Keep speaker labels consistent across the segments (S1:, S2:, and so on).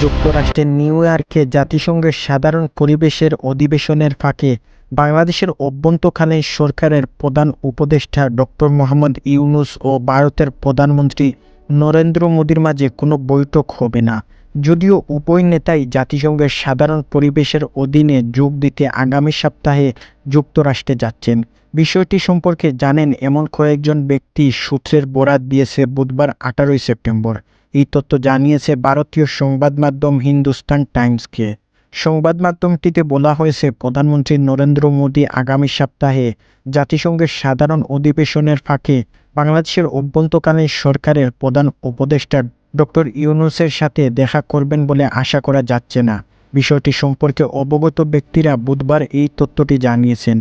S1: যুক্তরাষ্ট্রের নিউ ইয়র্কে জাতিসংঘের সাধারণ পরিবেশের অধিবেশনের ফাঁকে বাংলাদেশের অভ্যন্তরকালীন সরকারের প্রধান উপদেষ্টা ডক্টর মোহাম্মদ ইউনুস ও ভারতের প্রধানমন্ত্রী নরেন্দ্র মোদীর মাঝে কোনো বৈঠক হবে না। যদিও উভয় নেতাই জাতিসংঘের সাধারণ পরিবেশের অধীনে যোগ দিতে আগামী সপ্তাহে যুক্তরাষ্ট্রে যাচ্ছেন। বিষয়টি সম্পর্কে জানেন এমন কয়েকজন ব্যক্তি সূত্রের বরাত দিয়েছে বুধবার আঠারোই সেপ্টেম্বর। এই তথ্য জানিয়েছে ভারতীয় সংবাদ মাধ্যম হিন্দুস্তান টাইমসকে। সংবাদ মাধ্যমটিতে বলা হয়েছে, প্রধানমন্ত্রী নরেন্দ্র মোদী আগামী সপ্তাহে জাতিসংঘের সাধারণ অধিবেশনের ফাঁকে বাংলাদেশের অভ্যন্তরকালীন সরকারের প্রধান উপদেষ্টা ডক্টর ইউনুসের সাথে দেখা করবেন বলে আশা করা যাচ্ছে না। বিষয়টি সম্পর্কে অবগত ব্যক্তিরা বুধবার এই তথ্যটি জানিয়েছেন।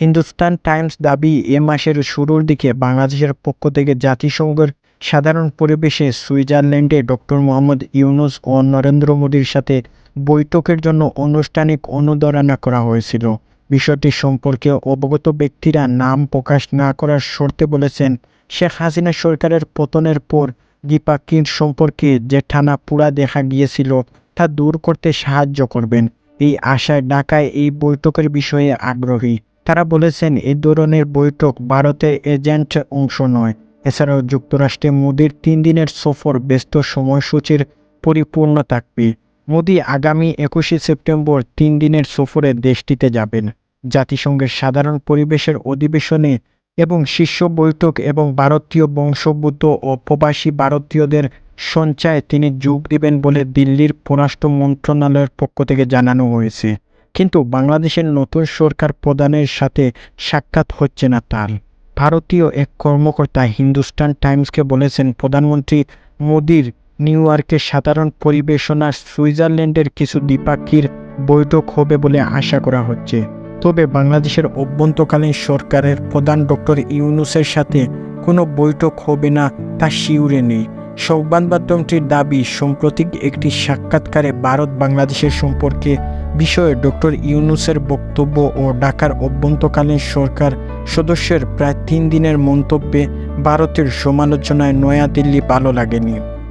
S1: হিন্দুস্তান টাইমস দাবি, এ মাসের শুরুর দিকে বাংলাদেশের পক্ষ থেকে জাতিসংঘের সাধারণ পরিবেশে সুইজারল্যান্ডে ডক্টর মোহাম্মদ ইউনুস ও নরেন্দ্র মোদীর সাথে বৈঠকের জন্য আনুষ্ঠানিক অনুদারণা করা হয়েছিল। বিষয়টি সম্পর্কে অবগত ব্যক্তিরা নাম প্রকাশ না করার শর্তে বলেছেন, শেখ হাসিনা সরকারের পতনের পর দ্বিপাক্ষিক সম্পর্কে যে টানা পুরা দেখা গিয়েছিল তা দূর করতে সাহায্য করবেন। এই আশায় ঢাকায় এই বৈঠকের বিষয়ে আগ্রহী। তারা বলেছেন এই ধরনের বৈঠক ভারতের এজেন্ট অংশ নয়। এছাড়াও যুক্তরাষ্ট্রে মোদির তিন দিনের সফর ব্যস্ত সময়সূচির পরিপূর্ণ থাকবে। মোদি আগামী একুশে সেপ্টেম্বর তিন দিনের সফরে দেশটিতে যাবেন। জাতিসংঘের সাধারণ পরিবেশের অধিবেশনে এবং শীর্ষ বৈঠক এবং ভারতীয় বংশোদ্ভূত ও প্রবাসী ভারতীয়দের সঞ্চয়ে তিনি যোগ দিবেন বলে দিল্লির পররাষ্ট্র মন্ত্রণালয়ের পক্ষ থেকে জানানো হয়েছে। কিন্তু বাংলাদেশের নতুন সরকার প্রধানের সাথে সাক্ষাৎ হচ্ছে না তার। ভারতীয় এক কর্মকর্তা হিন্দুস্তান টাইমসকে বলেছেন, প্রধানমন্ত্রী মোদির নিউ ইয়র্কের সাধারণ পরিবেশনা সুইজারল্যান্ডের কিছু দ্বিপাক্ষিক বৈঠক হবে বলে আশা করা হচ্ছে। তবে বাংলাদেশের অভ্যন্তকালীন সরকারের প্রধান ডক্টর ইউনুসের সাথে কোনো বৈঠক হবে না তা শিউরে নেই। সংবাদ মাধ্যমটির দাবি, সাম্প্রতিক একটি সাক্ষাৎকারে ভারত বাংলাদেশের সম্পর্কে বিষয়ে ডক্টর ইউনুসের বক্তব্য ও ঢাকার অভ্যন্তকালীন সরকার সদস্যের প্রায় তিন দিনের মন্তব্যে ভারতের সমালোচনায় নয়াদিল্লি ভালো লাগেনি।